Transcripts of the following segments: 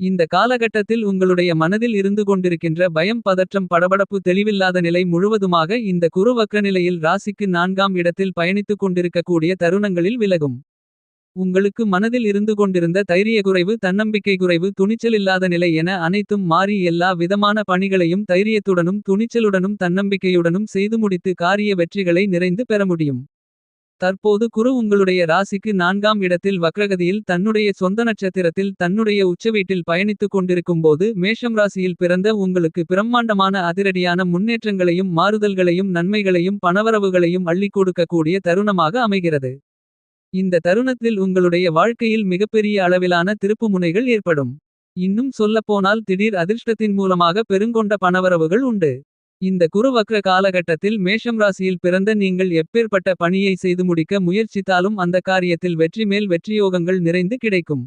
இந்த காலகட்டத்தில் உங்களுடைய மனதில் இருந்து கொண்டிருக்கின்ற பயம் பதற்றம் படபடப்பு தெளிவில்லாத நிலை முழுவதுமாக இந்த குருவக்க நிலையில் ராசிக்கு நான்காம் இடத்தில் பயணித்துக் கொண்டிருக்கக்கூடிய தருணங்களில் விலகும். உங்களுக்கு மனதில் இருந்து கொண்டிருந்த தைரிய குறைவு தன்னம்பிக்கை குறைவு துணிச்சலில்லாத நிலை என அனைத்தும் மாறி எல்லா விதமான பணிகளையும் தைரியத்துடனும் துணிச்சலுடனும் தன்னம்பிக்கையுடனும் செய்து முடித்து காரிய வெற்றிகளை நிறைந்து பெற முடியும். தற்போது குரு உங்களுடைய ராசிக்கு நான்காம் இடத்தில் வக்ரகதியில் தன்னுடைய சொந்த நட்சத்திரத்தில் தன்னுடைய உச்சவீட்டில் பயணித்துக் கொண்டிருக்கும்போது மேஷம் ராசியில் பிறந்த உங்களுக்கு பிரம்மாண்டமான அதிரடியான முன்னேற்றங்களையும் மாறுதல்களையும் நன்மைகளையும் பணவரவுகளையும் அள்ளிக் கொடுக்கக்கூடிய தருணமாக அமைகிறது. இந்த தருணத்தில் உங்களுடைய வாழ்க்கையில் மிகப்பெரிய அளவிலான திருப்புமுனைகள் ஏற்படும். இன்னும் சொல்லப்போனால் திடீர் அதிர்ஷ்டத்தின் மூலமாக பெருங்கொண்ட பணவரவுகள் உண்டு. இந்த குருவக்ர காலகட்டத்தில் மேஷம் ராசியில் பிறந்த நீங்கள் எப்பேற்பட்ட பணியை செய்து முடிக்க முயற்சித்தாலும் அந்த காரியத்தில் வெற்றி மேல் வெற்றியோகங்கள் நிறைந்து கிடைக்கும்.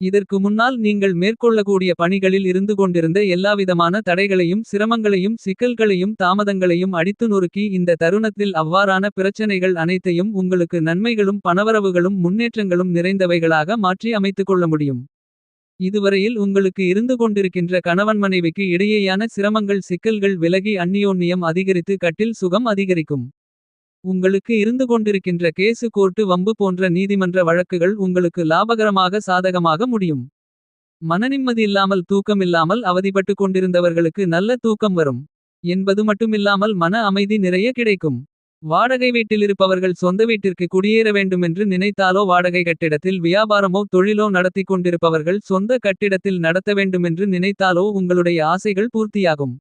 இதற்கு முன்னால் நீங்கள் மேற்கொள்ளக்கூடிய பணிகளில் இருந்து கொண்டிருந்த எல்லாவிதமான தடைகளையும் சிரமங்களையும் சிக்கல்களையும் தாமதங்களையும் அடித்து நொறுக்கி இந்த தருணத்தில் அவ்வாறான பிரச்சனைகள் அனைத்தையும் உங்களுக்கு நன்மைகளும் பணவரவுகளும் முன்னேற்றங்களும் நிறைந்தவைகளாக மாற்றி அமைத்துக் கொள்ள முடியும். இதுவரையில் உங்களுக்கு இருந்து கொண்டிருக்கின்ற கணவன் மனைவிக்கு இடையேயான சிரமங்கள் சிக்கல்கள் விலகி அந்நியோன்னியம் அதிகரித்து கட்டில் சுகம் அதிகரிக்கும். உங்களுக்கு இருந்து கொண்டிருக்கின்ற கேசு கோர்ட்டு வம்பு போன்ற நீதிமன்ற வழக்குகள் உங்களுக்கு லாபகரமாக சாதகமாக முடியும். மனநிம்மதியில்லாமல் தூக்கமில்லாமல் அவதிப்பட்டுக் கொண்டிருந்தவர்களுக்கு நல்ல தூக்கம் வரும். என்பது மட்டுமில்லாமல் மன அமைதி நிறைய கிடைக்கும். வாடகை வீட்டில் இருப்பவர்கள் சொந்த வீட்டிற்கு குடியேற வேண்டுமென்று நினைத்தாலோ வாடகை கட்டிடத்தில் வியாபாரமோ தொழிலோ நடத்திக் கொண்டிருப்பவர்கள் சொந்த கட்டிடத்தில் நடத்த வேண்டுமென்று நினைத்தாலோ உங்களுடைய ஆசைகள் பூர்த்தியாகும்.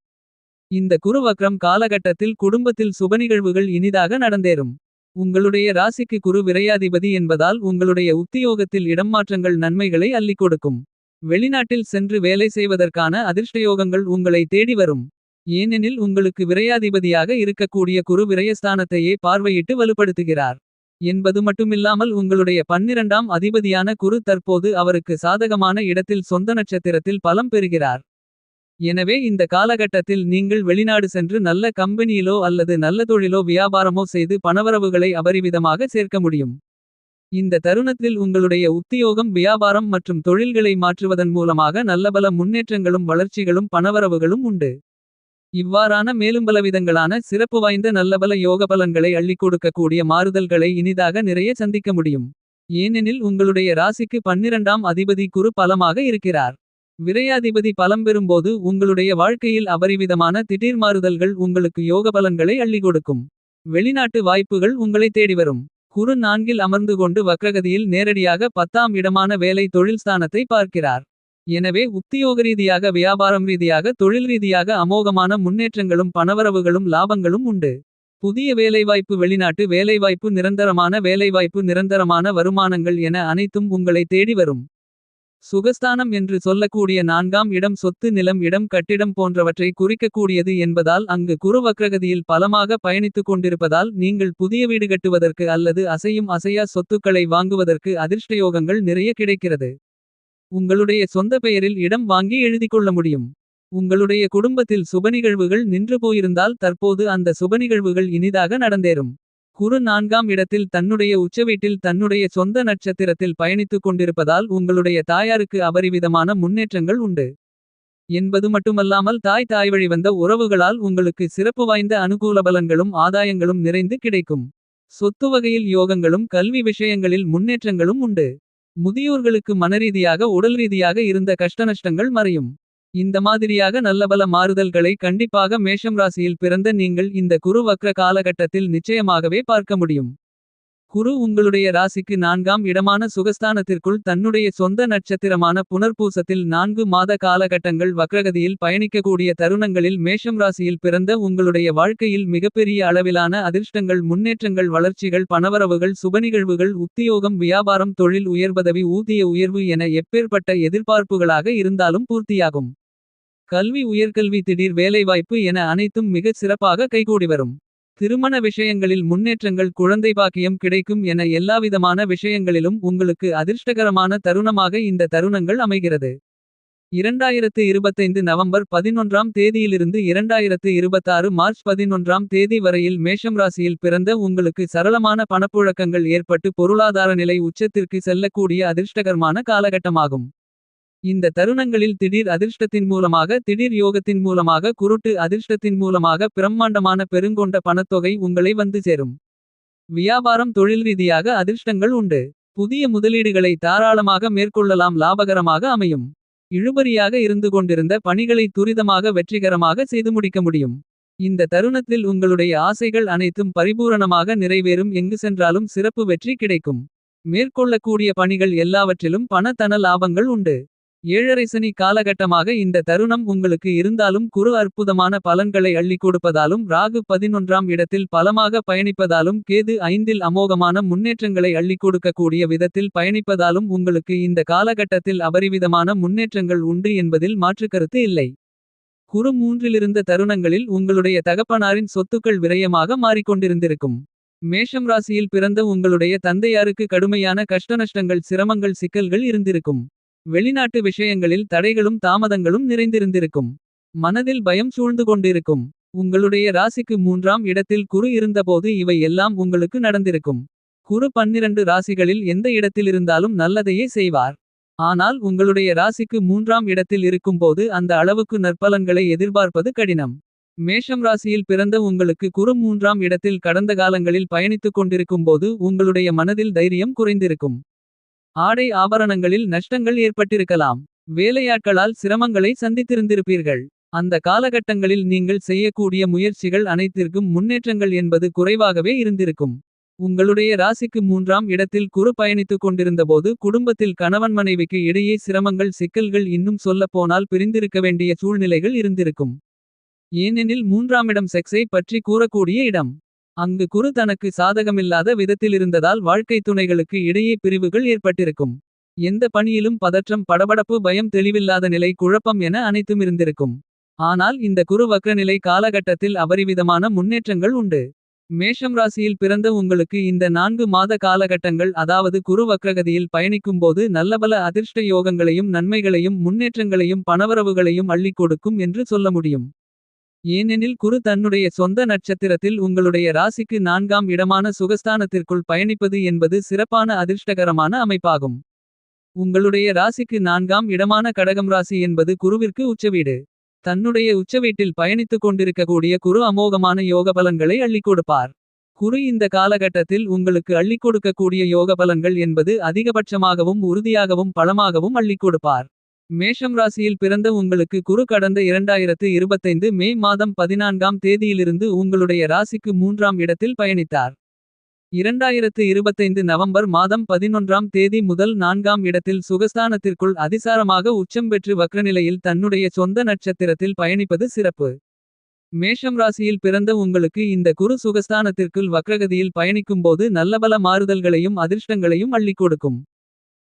இந்த குருவக்ரம் காலகட்டத்தில் குடும்பத்தில் சுபநிகழ்வுகள் இனிதாக நடந்தேறும். உங்களுடைய ராசிக்கு குரு விரையாதிபதி என்பதால் உங்களுடைய உத்தியோகத்தில் இடம்மாற்றங்கள் நன்மைகளை அள்ளிக் கொடுக்கும். வெளிநாட்டில் சென்று வேலை செய்வதற்கான அதிர்ஷ்டயோகங்கள் உங்களை தேடி வரும். ஏனெனில் உங்களுக்கு விரையாதிபதியாக இருக்கக்கூடிய குரு விரயஸ்தானத்தையே பார்வையிட்டு வலுப்படுத்துகிறார். என்பது மட்டுமில்லாமல் உங்களுடைய பன்னிரண்டாம் அதிபதியான குரு தற்போது அவருக்கு சாதகமான இடத்தில் சொந்த நட்சத்திரத்தில் பலம் பெறுகிறார். எனவே இந்த காலகட்டத்தில் நீங்கள் வெளிநாடு சென்று நல்ல கம்பெனியிலோ அல்லது நல்ல தொழிலோ வியாபாரமோ செய்து பணவரவுகளை அபரிவிதமாக சேர்க்க முடியும். இந்த தருணத்தில் உங்களுடைய உத்தியோகம் வியாபாரம் மற்றும் தொழில்களை மாற்றுவதன் மூலமாக நல்லபல முன்னேற்றங்களும் வளர்ச்சிகளும் பணவரவுகளும் உண்டு. இவ்வாறான மேலும் பலவிதங்களான சிறப்பு வாய்ந்த நல்லபல யோகபலன்களை அள்ளிக் கொடுக்கக்கூடிய மாறுதல்களை இனிதாக நிறைய சந்திக்க முடியும். ஏனெனில் உங்களுடைய ராசிக்கு பன்னிரண்டாம் அதிபதி குரு பலமாக இருக்கிறார். விரையாதிபதி பலம் பெறும்போது உங்களுடைய வாழ்க்கையில் அபரிவிதமான திடீர் மாறுதல்கள் உங்களுக்கு யோகபலன்களை அள்ளி கொடுக்கும். வெளிநாட்டு வாய்ப்புகள் உங்களை தேடிவரும். குரு நான்கில் அமர்ந்து கொண்டு வக்ரகதியில் நேரடியாக பத்தாம் இடமான வேலை தொழில் ஸ்தானத்தை பார்க்கிறார். எனவே உத்தியோக ரீதியாக வியாபாரம் ரீதியாக தொழில் ரீதியாக அமோகமான முன்னேற்றங்களும் பணவரவுகளும் லாபங்களும் உண்டு. புதிய வேலைவாய்ப்பு வெளிநாட்டு வேலைவாய்ப்பு நிரந்தரமான வேலைவாய்ப்பு நிரந்தரமான வருமானங்கள் என அனைத்தும் உங்களை தேடி வரும். சுகஸ்தானம் என்று சொல்லக்கூடிய நான்காம் இடம் சொத்து நிலம் இடம் கட்டிடம் போன்றவற்றை குறிக்கக்கூடியது என்பதால் அங்கு குரு வக்ரகதியில் பலமாக பயணித்துக் கொண்டிருப்பதால் நீங்கள் புதிய வீடு கட்டுவதற்கு அல்லது அசையும் அசையா சொத்துக்களை வாங்குவதற்கு அதிர்ஷ்டயோகங்கள் நிறைய கிடைக்கிறது. உங்களுடைய சொந்த பெயரில் இடம் வாங்கி எழுதிக்கொள்ள முடியும். உங்களுடைய குடும்பத்தில் சுபநிகழ்வுகள் நின்று போயிருந்தால் தற்போது அந்த சுபநிகழ்வுகள் இனிதாக நடந்தேறும். குரு நான்காம் இடத்தில் தன்னுடைய உச்சவீட்டில் தன்னுடைய சொந்த நட்சத்திரத்தில் பயணித்துக் கொண்டிருப்பதால் உங்களுடைய தாயாருக்கு அபரிவிதமான முன்னேற்றங்கள் உண்டு. என்பது மட்டுமல்லாமல் தாய் தாய்வழி வந்த உறவுகளால் உங்களுக்கு சிறப்பு வாய்ந்த அனுகூல பலன்களும் ஆதாயங்களும் நிறைந்து கிடைக்கும். சொத்து வகையில் யோகங்களும் கல்வி விஷயங்களில் முன்னேற்றங்களும் உண்டு. முதியோர்களுக்கு மனரீதியாக உடல் ரீதியாக இருந்த கஷ்டநஷ்டங்கள் மறையும். இந்த மாதிரியாக நல்லபல மாறுதல்களை கண்டிப்பாக மேஷம் ராசியில் பிறந்த நீங்கள் இந்த குரு வக்ர காலகட்டத்தில் நிச்சயமாகவே பார்க்க முடியும். குரு உங்களுடைய ராசிக்கு நான்காம் இடமான சுகஸ்தானத்திற்குள் தன்னுடைய சொந்த நட்சத்திரமான புனர்பூசத்தில் நான்கு மாத காலகட்டங்கள் வக்ரகதியில் பயணிக்கக்கூடிய தருணங்களில் மேஷம் ராசியில் பிறந்த உங்களுடைய வாழ்க்கையில் மிகப்பெரிய அளவிலான அதிர்ஷ்டங்கள் முன்னேற்றங்கள் வளர்ச்சிகள் பணவரவுகள் சுபநிகழ்வுகள் உத்தியோகம் வியாபாரம் தொழில் உயர்பதவி ஊதிய உயர்வு என எப்பேற்பட்ட எதிர்பார்ப்புகளாக இருந்தாலும் பூர்த்தியாகும். கல்வி உயர்கல்வி திடீர் வேலைவாய்ப்பு என அனைத்தும் மிகச் சிறப்பாக கைகூடி வரும். திருமண விஷயங்களில் முன்னேற்றங்கள் குழந்தை பாக்கியம் கிடைக்கும் என எல்லாவிதமான விஷயங்களிலும் உங்களுக்கு அதிர்ஷ்டகரமான தருணமாக இந்த தருணங்கள் அமைகிறது. 2025 நவம்பர் 11ஆம் தேதியிலிருந்து 2026 மார்ச் 11ஆம் தேதி வரையில் மேஷம் ராசியில் பிறந்த உங்களுக்கு சரளமான பணப்புழக்கங்கள் ஏற்பட்டு பொருளாதார நிலை உச்சத்திற்கு செல்லக்கூடிய அதிர்ஷ்டகரமான காலகட்டமாகும். இந்த தருணங்களில் திடீர் அதிர்ஷ்டத்தின் மூலமாக திடீர் யோகத்தின் மூலமாக குருட்டு அதிர்ஷ்டத்தின் மூலமாக பிரம்மாண்டமான பெருங்கொண்ட பணத்தொகை உங்களை வந்து சேரும். வியாபாரம் தொழில் ரீதியாக அதிர்ஷ்டங்கள் உண்டு. புதிய முதலீடுகளை தாராளமாக மேற்கொள்ளலாம் லாபகரமாக அமையும். இழுபறியாக இருந்து கொண்டிருந்த பணிகளை துரிதமாக வெற்றிகரமாக செய்து முடிக்க முடியும். இந்த தருணத்தில் உங்களுடைய ஆசைகள் அனைத்தும் பரிபூரணமாக நிறைவேறும் எங்கு சென்றாலும் சிறப்பு வெற்றி கிடைக்கும். மேற்கொள்ளக்கூடிய பணிகள் எல்லாவற்றிலும் பண தன லாபங்கள் உண்டு. ஏழரைசனி காலகட்டமாக இந்த தருணம் உங்களுக்கு இருந்தாலும் குரு அற்புதமான பலன்களை அள்ளிக் கொடுப்பதாலும் ராகு 11ஆம் இடத்தில் பலமாக பயணிப்பதாலும் கேது ஐந்தில் அமோகமான முன்னேற்றங்களை அள்ளிக் கொடுக்கக்கூடிய விதத்தில் பயணிப்பதாலும் உங்களுக்கு இந்த காலகட்டத்தில் அபரிவிதமான முன்னேற்றங்கள் உண்டு என்பதில் மாற்றுக்கருத்து இல்லை. குறு மூன்றிலிருந்த தருணங்களில் உங்களுடைய தகப்பனாரின் சொத்துக்கள் விரயமாக மாறிக்கொண்டிருந்திருக்கும். மேஷம் ராசியில் பிறந்த உங்களுடைய தந்தையாருக்கு கடுமையான கஷ்டநஷ்டங்கள் சிரமங்கள் சிக்கல்கள் இருந்திருக்கும். வெளிநாட்டு விஷயங்களில் தடைகளும் தாமதங்களும் நிறைந்திருந்திருக்கும். மனதில் பயம் சூழ்ந்து கொண்டிருக்கும். உங்களுடைய ராசிக்கு மூன்றாம் இடத்தில் குரு இருந்தபோது இவை எல்லாம் உங்களுக்கு நடந்திருக்கும். குரு 12 ராசிகளில் எந்த இடத்திலிருந்தாலும் நல்லதையே செய்வார். ஆனால் உங்களுடைய ராசிக்கு மூன்றாம் இடத்தில் இருக்கும்போது அந்த அளவுக்கு நற்பலன்களை எதிர்பார்ப்பது கடினம். மேஷம் ராசியில் பிறந்த உங்களுக்கு குரு மூன்றாம் இடத்தில் கடந்த காலங்களில் பயணித்துக் கொண்டிருக்கும்போது உங்களுடைய மனதில் தைரியம் குறைந்திருக்கும். ஆடை ஆபரணங்களில் நஷ்டங்கள் ஏற்பட்டிருக்கலாம். வேலையாட்களால் சிரமங்களை சந்தித்திருந்திருப்பீர்கள். அந்த காலகட்டங்களில் நீங்கள் செய்யக்கூடிய முயற்சிகள் அனைத்திற்கும் முன்னேற்றங்கள் என்பது குறைவாகவே இருந்திருக்கும். உங்களுடைய ராசிக்கு மூன்றாம் இடத்தில் குரு பயணித்துக் கொண்டிருந்தபோது குடும்பத்தில் கணவன் மனைவிக்கு இடையே சிரமங்கள் சிக்கல்கள் இன்னும் சொல்லப்போனால் பிரிந்திருக்க வேண்டிய சூழ்நிலைகள் இருந்திருக்கும். ஏனெனில் மூன்றாமிடம் செக்ஸை பற்றி கூறக்கூடிய இடம். அங்கு குரு தனக்கு சாதகமில்லாத விதத்திலிருந்ததால் வாழ்க்கை துணைகளுக்கு இடையே பிரிவுகள் ஏற்பட்டிருக்கும். எந்த பணியிலும் பதற்றம் படபடப்பு பயம் தெளிவில்லாத நிலை குழப்பம் என அனைத்தும் இருந்திருக்கும். ஆனால் இந்த குரு வக்ரநிலை காலகட்டத்தில் அபரிவிதமான முன்னேற்றங்கள் உண்டு. மேஷம் ராசியில் பிறந்த உங்களுக்கு இந்த நான்கு மாத காலகட்டங்கள் அதாவது குரு வக்ரகதியில் பயணிக்கும்போது நல்லபல அதிர்ஷ்ட யோகங்களையும் நன்மைகளையும் முன்னேற்றங்களையும் பணவரவுகளையும் அள்ளிக் கொடுக்கும் என்று சொல்ல முடியும். ஏனெனில் குரு தன்னுடைய சொந்த நட்சத்திரத்தில் உங்களுடைய ராசிக்கு நான்காம் இடமான சுகஸ்தானத்திற்குள் பயணிப்பது என்பது சிறப்பான அதிர்ஷ்டகரமான அமைப்பாகும். உங்களுடைய ராசிக்கு நான்காம் இடமான கடகம் ராசி என்பது குருவிற்கு உச்சவீடு. தன்னுடைய உச்சவீட்டில் பயணித்துக் கொண்டிருக்கக்கூடிய குரு அமோகமான யோக பலன்களை அள்ளிக் கொடுப்பார். குரு இந்த காலகட்டத்தில் உங்களுக்கு அள்ளிக் கொடுக்கக்கூடிய யோக பலன்கள் என்பது அதிகபட்சமாகவும் உறுதியாகவும் பலமாகவும் அள்ளிக் கொடுப்பார். மேஷம் ராசியில் பிறந்த உங்களுக்கு குரு கடந்த 2025 மே மாதம் 14ஆம் தேதியிலிருந்து உங்களுடைய ராசிக்கு மூன்றாம் இடத்தில் பயணித்தார். 2025 நவம்பர் மாதம் 11ஆம் தேதி முதல் நான்காம் இடத்தில் சுகஸ்தானத்திற்குள் அதிசாரமாக உச்சம் பெற்று வக்ரநிலையில் தன்னுடைய சொந்த நட்சத்திரத்தில் பயணிப்பது சிறப்பு. மேஷம் ராசியில் பிறந்த உங்களுக்கு இந்த குரு சுகஸ்தானத்திற்குள் வக்ரகதியில் பயணிக்கும்போது நல்லபல மாறுதல்களையும் அதிர்ஷ்டங்களையும் அள்ளிக் கொடுக்கும்.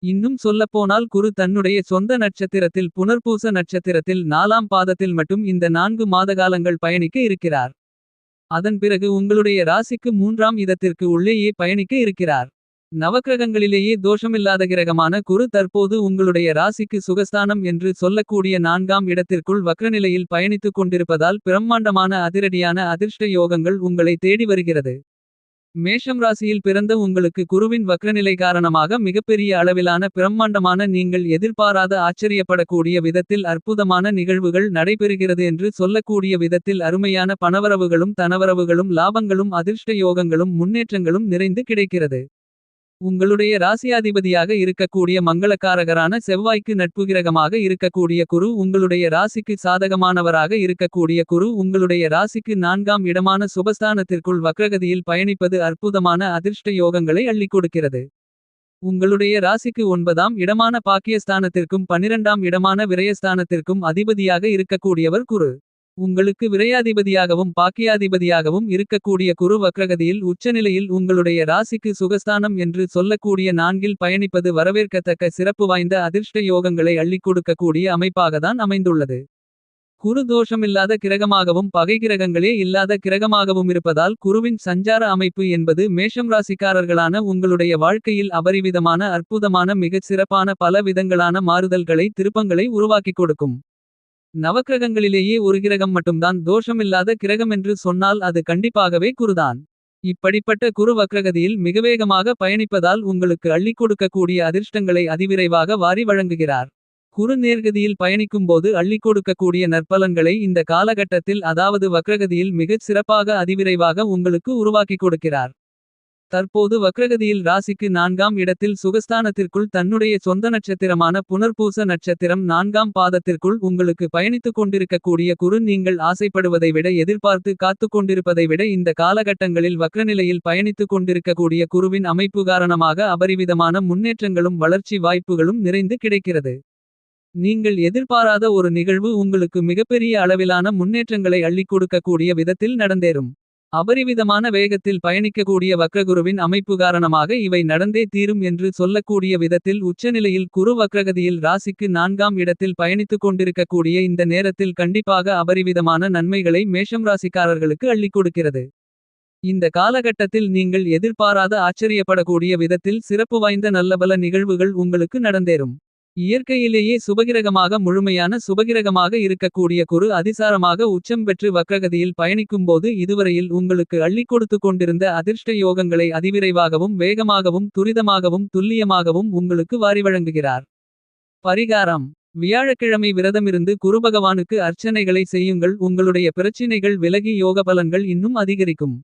இன்னும் சொல்லப்போனால் குரு தன்னுடைய சொந்த நட்சத்திரத்தில் புனர்பூச நட்சத்திரத்தில் நாலாம் பாதத்தில் மட்டும் இந்த நான்கு மாதகாலங்கள் பயணிக்க இருக்கிறார். அதன் பிறகு உங்களுடைய ராசிக்கு மூன்றாம் இதத்திற்கு உள்ளேயே பயணிக்க இருக்கிறார். நவக்கிரகங்களிலேயே தோஷமில்லாத கிரகமான குரு தற்போது உங்களுடைய ராசிக்கு சுகஸ்தானம் என்று சொல்லக்கூடிய நான்காம் இடத்திற்குள் வக்ரநிலையில் பயணித்துக் கொண்டிருப்பதால் பிரம்மாண்டமான அதிரடியான அதிர்ஷ்ட யோகங்கள் உங்களை தேடி வருகிறது. மேஷம் ராசியில் பிறந்த உங்களுக்கு குருவின் வக்ரநிலை காரணமாக மிகப்பெரிய அளவிலான பிரம்மாண்டமான நீங்கள் எதிர்பாராத ஆச்சரியப்படக்கூடிய விதத்தில் அற்புதமான நிகழ்வுகள் நடைபெறுகிறது என்று சொல்லக்கூடிய விதத்தில் அருமையான பணவரவுகளும் தனவரவுகளும் லாபங்களும் அதிர்ஷ்ட யோகங்களும் முன்னேற்றங்களும் நிறைந்து கிடைக்கிறது. உங்களுடைய ராசியாதிபதியாக இருக்கக்கூடிய மங்களக்காரகரான செவ்வாய்க்கு நட்புகிரகமாக இருக்கக்கூடிய குரு உங்களுடைய ராசிக்கு சாதகமானவராக இருக்கக்கூடிய குரு உங்களுடைய ராசிக்கு நான்காம் இடமான சுபஸ்தானத்திற்குள் வக்ரகதியில் பயணிப்பது அற்புதமான அதிர்ஷ்ட யோகங்களை அள்ளிக் கொடுக்கிறது. உங்களுடைய ராசிக்கு ஒன்பதாம் இடமான பாக்கியஸ்தானத்திற்கும் பனிரெண்டாம் இடமான விரயஸ்தானத்திற்கும் அதிபதியாக இருக்கக்கூடியவர் குரு. உங்களுக்கு விரையாதிபதியாகவும் பாக்கியாதிபதியாகவும் இருக்கக்கூடிய குரு வக்ரகதியில் உச்சநிலையில் உங்களுடைய ராசிக்கு சுகஸ்தானம் என்று சொல்லக்கூடிய நான்கில் பயணிப்பது வரவேற்கத்தக்க சிறப்பு வாய்ந்த அதிர்ஷ்ட யோகங்களை அள்ளிக் கொடுக்கக்கூடிய அமைப்பாகத்தான் அமைந்துள்ளது. குரு தோஷமில்லாத கிரகமாகவும் பகை கிரகங்களே இல்லாத கிரகமாகவும் இருப்பதால் குருவின் சஞ்சார அமைப்பு என்பது மேஷம் ராசிக்காரர்களான உங்களுடைய வாழ்க்கையில் அபரிவிதமான அற்புதமான மிகச் சிறப்பான பல விதங்களான மாறுதல்களை திருப்பங்களை உருவாக்கிக் கொடுக்கும். நவக்கிரகங்களிலேயே ஒரு கிரகம் மட்டும்தான் தோஷமில்லாத கிரகம் என்று சொன்னால் அது கண்டிப்பாகவே குருதான். இப்படிப்பட்ட குரு வக்ரகதியில் மிகவேகமாக பயணிப்பதால் உங்களுக்கு அள்ளிக் கொடுக்கக்கூடிய அதிர்ஷ்டங்களை அதிவிரைவாக வாரி வழங்குகிறார். குரு நேர்கதியில் பயணிக்கும்போது அள்ளிக் கொடுக்கக்கூடிய நற்பலன்களை இந்த காலகட்டத்தில் அதாவது வக்ரகதியில் மிகச் சிறப்பாக அதிவிரைவாக உங்களுக்கு உருவாக்கிக் கொடுக்கிறார். தற்போது வக்ரகதியில் ராசிக்கு நான்காம் இடத்தில் சுகஸ்தானத்திற்குள் தன்னுடைய சொந்த நட்சத்திரமான புனர்பூச நட்சத்திரம் நான்காம் பாதத்திற்குள் உங்களுக்கு பயணித்துக் கொண்டிருக்கக்கூடிய குரு நீங்கள் ஆசைப்படுவதை விட எதிர்பார்த்து காத்துக் கொண்டிருப்பதை விட இந்த காலகட்டங்களில் வக்ரநிலையில் பயணித்துக் கொண்டிருக்கக்கூடிய குருவின் அமைப்பு காரணமாக அபரிவிதமான முன்னேற்றங்களும் வளர்ச்சி வாய்ப்புகளும் நிறைந்து கிடைக்கிறது. நீங்கள் எதிர்பாராத ஒரு நிகழ்வு உங்களுக்கு மிகப்பெரிய அளவிலான முன்னேற்றங்களை அள்ளிக் கொடுக்கக்கூடிய விதத்தில் நடந்தேறும். அபரிவிதமான வேகத்தில் பயணிக்கக்கூடிய வக்ரகுருவின் அமைப்பு காரணமாக இவை நடந்தே தீரும் என்று சொல்லக்கூடிய விதத்தில் உச்சநிலையில் குரு வக்ரகதியில் ராசிக்கு நான்காம் இடத்தில் பயணித்துக் கொண்டிருக்கக்கூடிய இந்த நேரத்தில் கண்டிப்பாக அபரிவிதமான நன்மைகளை மேஷம் ராசிக்காரர்களுக்கு அள்ளிக் கொடுக்கிறது. இந்த காலகட்டத்தில் நீங்கள் எதிர்பாராத ஆச்சரியப்படக்கூடிய விதத்தில் சிறப்பு வாய்ந்த நல்லபல நிகழ்வுகள் உங்களுக்கு நடந்தேறும். இயற்கையிலேயே சுபகிரகமாக முழுமையான சுபகிரகமாக இருக்கக்கூடிய குரு அதிசாரமாக உச்சம் பெற்று வக்ரகதியில் பயணிக்கும்போது இதுவரையில் உங்களுக்கு அள்ளிக் கொடுத்துக் கொண்டிருந்த அதிர்ஷ்ட யோகங்களை அதிவிரைவாகவும் வேகமாகவும் துரிதமாகவும் துல்லியமாகவும் உங்களுக்கு வாரி வழங்குகிறார். பரிகாரம் வியாழக்கிழமை விரதமிருந்து குருபகவானுக்கு அர்ச்சனைகளை செய்யுங்கள் உங்களுடைய பிரச்சினைகள் விலகி யோக பலன்கள் இன்னும் அதிகரிக்கும்.